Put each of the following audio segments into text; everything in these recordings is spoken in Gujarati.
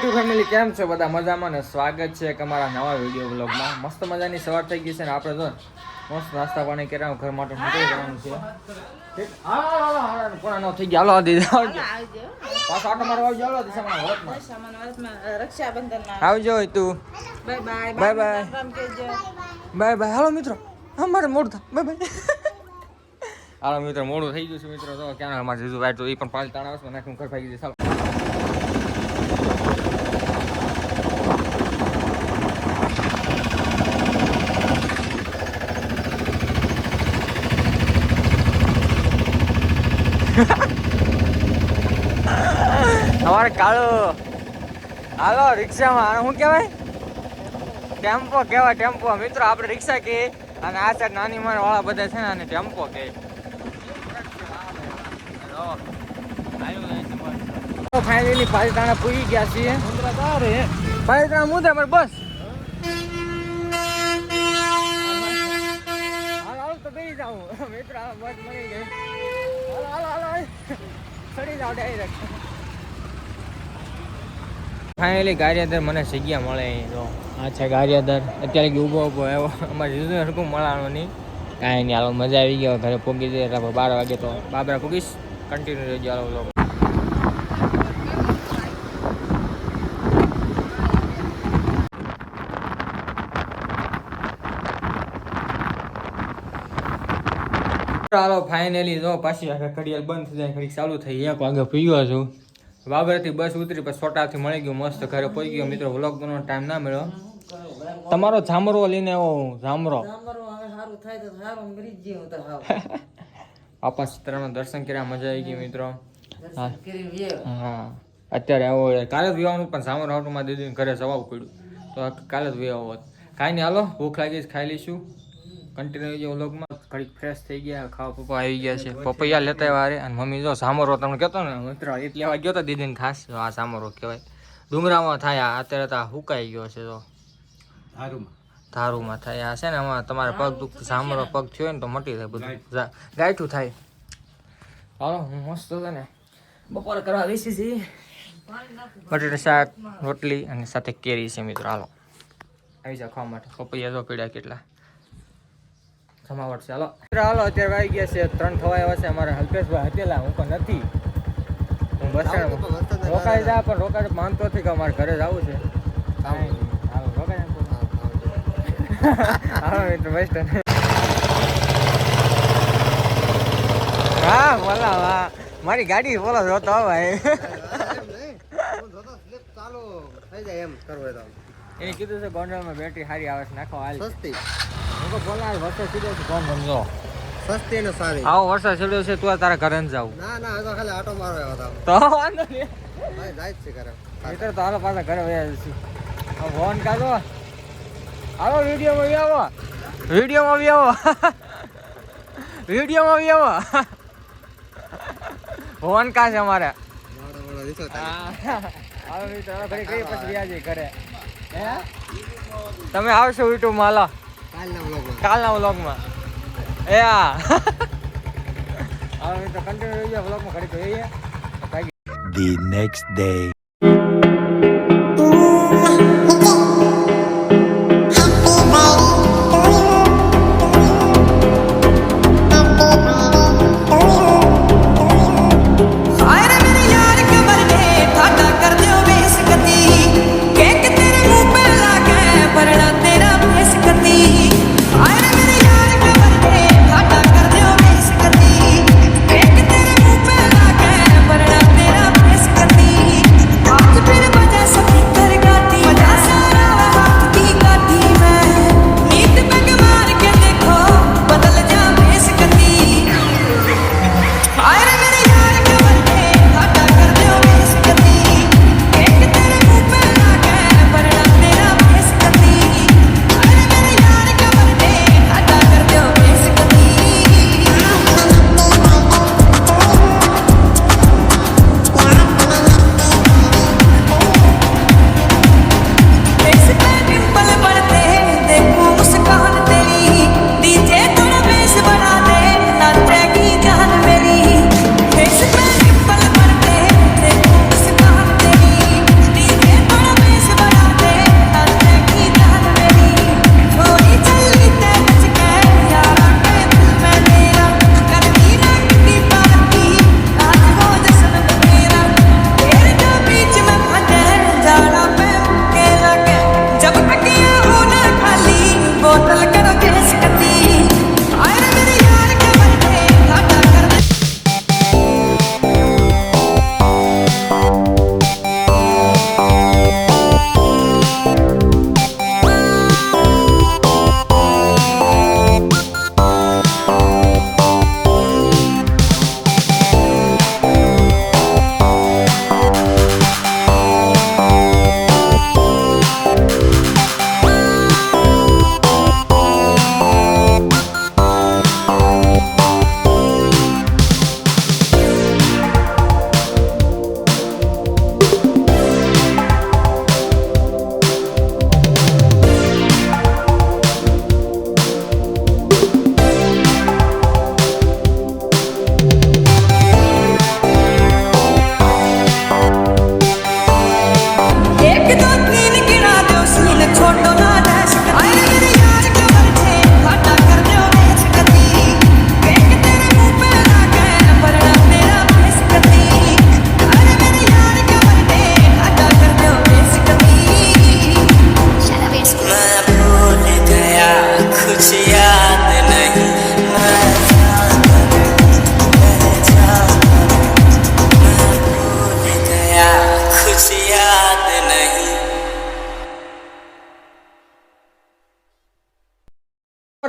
ફેમિલી કેમ છો? બધા મજામાં ને સ્વાગત છે એક અમારા નવા વીડિયો બ્લોગમાં મસ્ત મજાની સવાર થઈ ગઈ છે ને આપણે તો મસ્ત નાસ્તા પાણી કર્યા ઘર માટે નીકળી જવાનું છે. ઠીક? હાલો, હાલો, હાલો, હાલો, કોણ નો થઈ ગયા? હાલો દીદી આવજો. પાછો આટો હાલો દિશામાં તું. Bye bye bye bye bye. હાલો મિત્રો. અમારે મોડું બાય બાય. હાલો મિત્રો મોડું થઈ ગયું છે મિત્રો. તો ક્યાં અમારે જીજુ તો એ પણ પાંચ તાણા વર્ષમાં નાખું ઘર ફાઈ ગયું અમારે કાળો. હાલો રિક્ષામાં. શું કહેવાય? ટેમ્પો કહેવાય ટેમ્પો. મિત્રો આપણે રિક્ષા કહીએ અને આ સાઈડ નાની માર વાળા બધા છે ને અને ટેમ્પો કહે. ફાઇનલી પાલિતાણા પૂરી ગયા છીએ. પાલિતાણા મુદ્દે અમારે બસ. હાલો તો બેસી જાઉં. મિત્ર બસ મળી ગઈ. ફાઇનલી ગારિયાદર મને જગ્યા મળે અહીં તો હા છે ગારિયાદર અત્યારે ઊભો ઊભો આવ્યો. અમારે જીજુ હરકું મળવાનું નહીં. કાંઈ નહીં, હાલો, મજા આવી ગયો ઘરે પોગી જઈએ બાર વાગે તો બાબરા પોગીશ. કન્ટિન્યુ રહેજો, હાલો હાલો ફાઇનલી જો પાછી આખા ઘડિયાળ બંધ થઈ જાય ઘડી ચાલુ થઈ એક વાગે પીયો છું. બાબરથી બસ ઉતરી પછી સોટાથી મળી ગયું મસ્ત ઘરે પહોંચી ગયો. મિત્રો વ્લોગ બનાવવાનો ટાઈમ ના મળ્યો. તમારો જામરો લઈને આવો હું, જામરો આપણા સીતારામના દર્શન કર્યા મજા આવી ગઈ મિત્રો. હા. અત્યારે આવો કાલે જ વિવાનું પણ ઝામરો હોટલમાં દીધું ઘરે જવાબ પડ્યું. તો કાલે જ વિવાહ હોત. કાંઈ નહીં હાલો ભૂખ લાગી ખાઈ લઈશું. કન્ટિન્યુ વ્લોગમાં ઘડીક ફ્રેશ થઈ ગયા ખાવા પપ્પા આવી ગયા છે. પપૈયા લેતા આવ્યા હારે અને મમ્મી જો સામરો તમને કહેતો ને મિત્ર એક લેવા ગયો તો દીદીને ખાસ આ સામરો કહેવાય. ડુંગરામાં થાય આ અત્યારે તો આ હુકાઈ ગયો છે તો ધારુમાં. થાય આ છે ને આમાં તમારે પગ દુખ સામરો પગ થયો હોય ને તો મટી જાય બધું. ગાયઠું. થાય. હાલો હું મસ્ત છે ને. બપોરે કરવા બેસી છીએ બટેટા શાક રોટલી અને સાથે કેરી છે મિત્રો. હાલો. આવી જાવ ખાવા માટે. પપૈયા તો પીડ્યા કેટલા. જમાવટ છે. હાલો. હાલો અત્યારે આવી ગયા છે. ત્રણ થવા આવ્યા છે. અમારા હલ્પેશભાઈ હતેલા હું પણ નથી. હું બસ સ્ટેન્ડ રોકાઈ જા પણ રોકાઈ માનતો નથી કે અમારે ઘરે જવું છે. હાલો રોકાઈ હાલો મિત્રો બસ સ્ટેન્ડ હા બોલા વાહ મારી ગાડી બોલો જોતો ભાઈ. એને કીધું છે ગોંડલમાં બેટરી સારી આવે છે. નાખો હાલ. સસ્તી. હું તો બોલા સીધો કોણ સમજો સસ્તી ને સારી. આવો વરસાદ સીધો છે તું તારા ઘરે જ જાવ ના ના આ તો ખાલી આટો મારો આવ્યો તો. વાંધો નહીં. ભાઈ જાય છે ઘરે. મિત્ર તો હાલો પાછા ઘરે વયા જશું ફોન કાઢો. હાલો વિડીયોમાં બી આવો. વિડીયોમાં બી આવો. વિડીયોમાં બી આવો. ફોન કા છે અમારે તમે આવશો યુટ્યુબમાં હાલો. કાલના વ્લોગમાં કાલના વ્લોગમાં એ હા હવે તો કન્ટિન્યુ વ્લોગમાં ઘડી જોઈએ ભાગી the next day.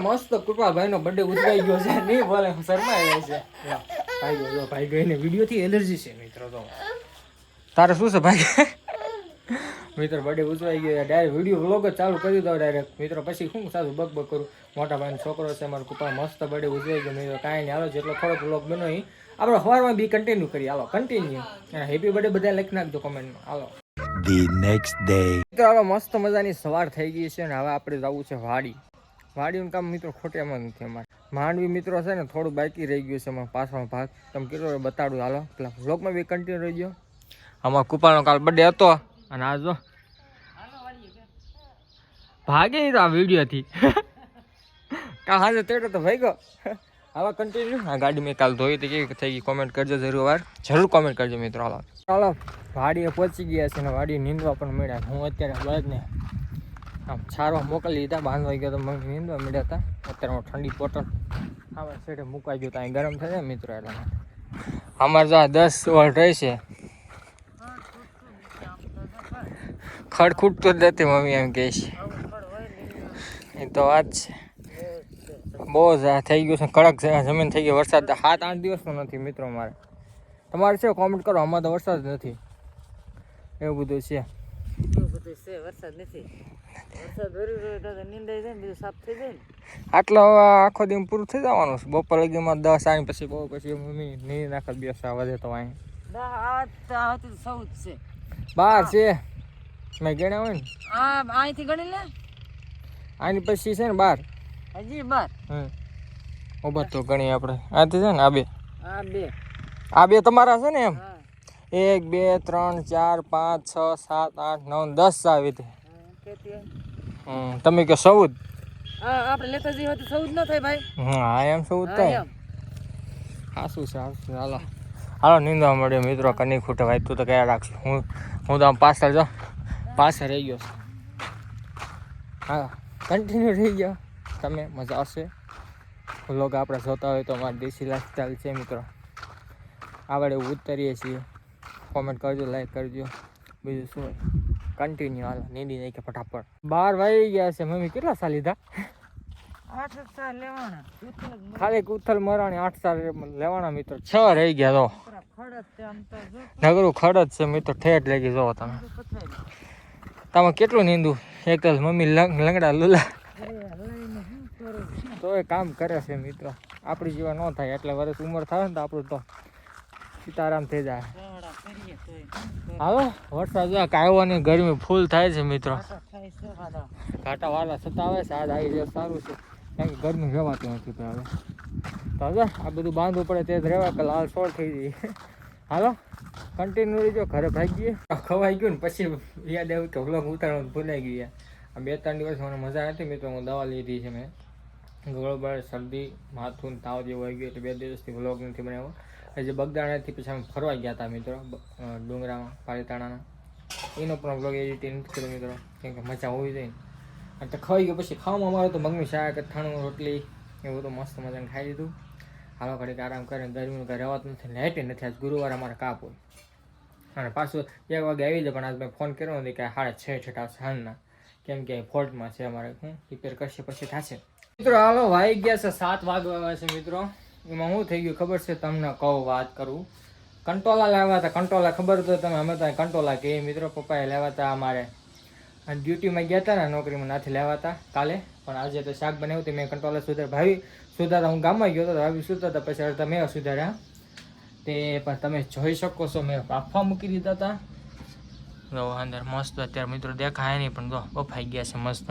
મસ્ત કૃપાભાઈ નો બર્થડે ઉજવાઈ ગયો છે. નહીં બોલે શરમાઈ છે. ભાઈ ગયો ભાઈ ગઈ ને વીડિયો થી એલર્જી છે મિત્રો તો. તારે શું છે ભાઈ? મિત્રો બર્થડે ઉજવાઈ ગયો. ડાયરેક્ટ વીડિયો વ્લોગ જ ચાલુ કરી દો ડાયરેક્ટ મિત્રો પછી શું સારું બક બક કરું? મોટા ભાઈનો છોકરો છે મારો કૃપા મસ્ત બર્થડે ઉજવાઈ ગયો. મિત્રો કાંઈ નહીં. હાલો જેટલો થોડોક વ્લોગ બનો એ આપણે સવારમાં બી કન્ટિન્યુ કરીએ. હાલો કન્ટિન્યુ અને હેપી બર્થડે બધા લખી નાખજો કોમેન્ટમાં હાલો. ધી નેક્સ્ટ ડે મિત્રો હવે મસ્ત મજાની સવાર થઈ ગઈ છે અને હવે આપણે જવું છે વાડી. વાડીનું કામ મિત્રો ખોટિયામાં નથી અમારે. માંડવી મિત્રો છે ને થોડું બાકી રહી ગયું છે એમાં પાછળનો ભાગ. તમે કેટલો બતાડું. હાલો, પેલા વ્લોગમાં બી કન્ટિન્યુ રહી ગયો. અમારા કુપાનો કાલ બર્થડે હતો. અને આ જો, ભાગે તો આ વિડીયોથી કાલ હાજર તેડો તો ભાઈ ગયો હાલો કન્ટિન્યુ આ ગાડી મેં કાલ ધોઈ હતી. કેવી થઈ ગઈ કોમેન્ટ કરજો જરૂર વાર જરૂર કોમેન્ટ કરજો મિત્રો. હાલો. ચાલો, વાડીએ પહોંચી ગયા છે ને વાડીએ નીંદવા પણ મળ્યા. હું અત્યારે બળદને આમ છારવા મોકલી દીધા બાંધવા ગયો તો મમ્મી નીંદવા મળ્યા હતા. અત્યારે ઠંડી બોટલ આવા છેડે મુકાઈ ગયું ત્યાં ગરમ થાય મિત્રો એટલા. અમારે તો આ દસ વર્ડ રહેશે છે. ખૂટતો જ નથી મમ્મી એમ કહે છે. એ તો વાત છે. બહુ જ થઈ ગયું છે, કડક જમીન થઈ ગઈ, વરસાદ સાત આઠ દિવસનો નથી મિત્રો મારે. તમારે છે કોમેન્ટ કરો? અમારે તો વરસાદ નથી. એવું બધું છે, વરસાદ નથી. આટલો આખો દિન પૂરું થઈ જવાનું છે. બપોર લગીમાં દસ આવી પછી બહુ પછી મમ્મી નહીં નાખે બેસ વધે તો અહીં બાર છે. મેં ગણ્યા હોય ને? અહીંથી ગણી લે. આની પછી છે ને બાર. હજી બાર. હમ. ઊભા તો ગણી આપણે. આથી છે ને આ બે. આ બે. આ બે તમારા છે ને એમ? એક બે ત્રણ ચાર પાંચ છ સાત આઠ નવ દસ આવી હતી. તમે કે ચૌદ હા આપણે લેતા જઈએ તો સૌ ન થાય ભાઈ. હા એમ ચૌદ તો. થાય શું છે હાશું હાલો. હાલો નીંદવા મળ્યો મિત્રો કની ખૂટે ભાઈ તું તો કયા રાખશું હું હું તો આમ પાછળ જાઉં પાછળ રહી ગયો હા કન્ટિન્યુ રહી ગયો. તમે મજા આવશે. લોકો આપણે જોતા હોય તો અમારી દેશી લાઈફસ્ટાઈલ છે મિત્રો. આવડે ઉતરીએ છીએ. કોમેન્ટ કરજો લાઈક કરજો. બીજું શું હોય? કન્ટિન્યુ હાલો નીંદી નાખે ફટાફટ. બાર વાગી ગયા છે મમ્મી કેટલા સા લીધા? આઠ સાર લેવાના. ખાલી કુથલ મરાણી આઠ સાલ લેવાના મિત્રો. છ રહી ગયા તો. નગરું ખડત છે મિત્રો ઠેઠ લેગી જો તમે. તમે કેટલું નીંદું? એક જ મમ્મી લંગ લંગડા લુલા. તો એ કામ કરે છે મિત્રો. આપણી જેવા ન થાય એટલે વર્ષ ઉંમર થાય ને તો આપણું તો સીતારામ થઈ જાય. હાલો વરસાદ કાયવાની ગરમી ફૂલ થાય છે મિત્રો. થાય ઘાટા વાળા સતાવે છે આજ આવી જાય સારું છે. કારણ કે ગરમી રહેવાતું નથી હવે. તો હવે આ બધું બાંધવું પડે તે જ રહેવા કે લાલ સોળ થઈ જઈએ હાલો કન્ટિન્યુ રહીજો ઘરે ભાગીએ. ખવાઈ ગયું ને પછી યાદ આવ્યું કે વ્લોગ ઉતારવાનું ભૂલાઈ ગયું આ બે ત્રણ દિવસ મને મજા નથી મિત્રો હું દવા લીધી છે મેં. ગળબળ શરદી માથું તાવ જેવું આવી ગયું એટલે બે દિવસથી વ્લોગ નથી બનાવ્યો. હજી બગદાણાથી પછી અમે ફરવા ગયા હતા મિત્રો ડુંગરામાં, પાલીતાણાના. એનો પણ બ્લોગ એડિટિંગ નથી કર્યો મિત્રો, કેમ કે મજા હોવી જોઈએ. અને તો ખાઈ ગયો પછી ખાવામાં અમારે તો મગનું શાક, અથાણું, રોટલી, એવું બધું મસ્ત મજાને ખાઈ લીધું. હાલો ઘડીક આરામ કરીને ગરમીનું ઘરે રહેવાતું નથી લાઇટે નથી, આજ ગુરુવાર અમારે કાપ હોય. અને પાછું એક વાગે આવી જાય, પણ આજ મેં ફોન કર્યો નથી કે સાડા છ છઠા સાંજના કેમ કે ફોલ્ટમાં છે અમારે હું રિપેર કરશે પછી થશે. મિત્રો, હાલો વાઈ ગયા છે, સાત વાગવા છે મિત્રો. એમાં શું થઈ ગયું ખબર છે તમને કહું વાત કરું. કંટોલા લાવ્યા હતા, કંટોલા ખબર તો તમે? અમે તો કંટોલા કે મિત્રો પપ્પાએ લાવ્યા હતા અમારે. અને ડ્યુટીમાં ગયા હતા ને, નોકરીમાં નથી લાવ્યા હતા કાલે. પણ આજે તો શાક બનાવ્યું હતું, મેં કંટોલા સુધાર ભાવી સુધારતા, હું ગામમાં ગયો હતો ભાવી સુધારતા, પછી અડધા મેં સુધાર્યા. તે પણ તમે જોઈ શકો છો, મેં બાફા મૂકી દીધા હતા. જો અંદર મસ્ત અત્યારે મિત્રો દેખાય નહીં, પણ જો બફાઈ ગયા છે મસ્ત.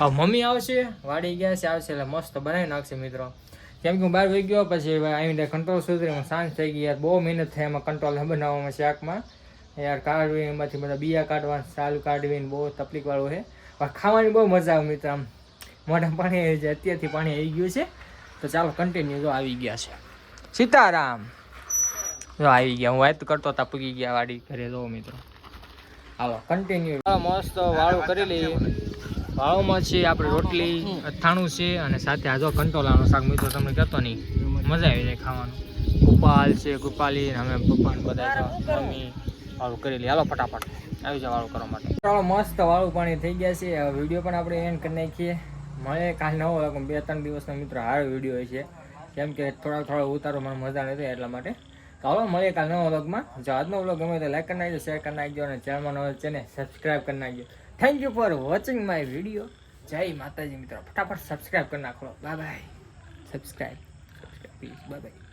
હવે મમ્મી આવશે, વાડી ગયા છે, આવશે એટલે મસ્ત બનાવી નાખશે મિત્રો. કેમ કે હું બહાર વહી ગયો પછી આવીને કંટ્રોલ સુધરી શાંત થઈ ગઈ યાર, બહુ મહેનત થઈ એમાં કંટ્રોલ બનાવવામાં શાકમાં. યાર કાઢવી, એમાંથી બધા બીયા કાઢવા, સાલ કાઢવીને બહુ તકલીફ વાળું છે. પણ ખાવાની બહુ મજા આવે મિત્ર, આમ. મોઢા પાણી આવી જાય, અત્યારથી પાણી આવી ગયું છે. તો ચાલો કન્ટિન્યુ જો આવી ગયા છે. સીતારામ. જો આવી ગયા, હું વાત કરતો હતા પૂગી ગયા વાડી ઘરે, જો મિત્રો. હાલો કન્ટિન્યુ મસ્ત વાળું કરી લઈએ ભાવમાં છે, આપણે રોટલી, અથાણું છે અને સાથે આજો કંટોલાનો શાક મિત્રો તમને કહેતો નહીં, મજા આવી જાય ખાવાનું. ગોપાલ છે, ગોપાલી અમે પપ્પા બધા મમ્મી વાળું કરી લઈએ. હાલો ફટાફટ, આવી જાવ વાળું કરવા માટે. મસ્ત વાળું પાણી થઈ ગયા છે. વીડિયો પણ આપણે એન્ડ કરી નાખીએ. મળે કાલ નવો લાગે બે ત્રણ દિવસનો મિત્રો સારો વીડિયો હોય છે કેમ કે થોડા થોડા ઉતારો મને મજા નથી એટલા માટે. ચાલો મળીએ કાલ નવા વ્લોગમાં. જો આજનો વ્લોગ ગમે તો લાઈક કરી નાખજો શેર કરી નાખજો અને ચેનલમાં નવો છે ને સબસ્ક્રાઈબ કરી નાખજો. Thank you for watching my video જય માતાજી મિત્રો. ફટાફટ સબસ્ક્રાઈબ કરી નાખો. Bye bye subscribe please bye bye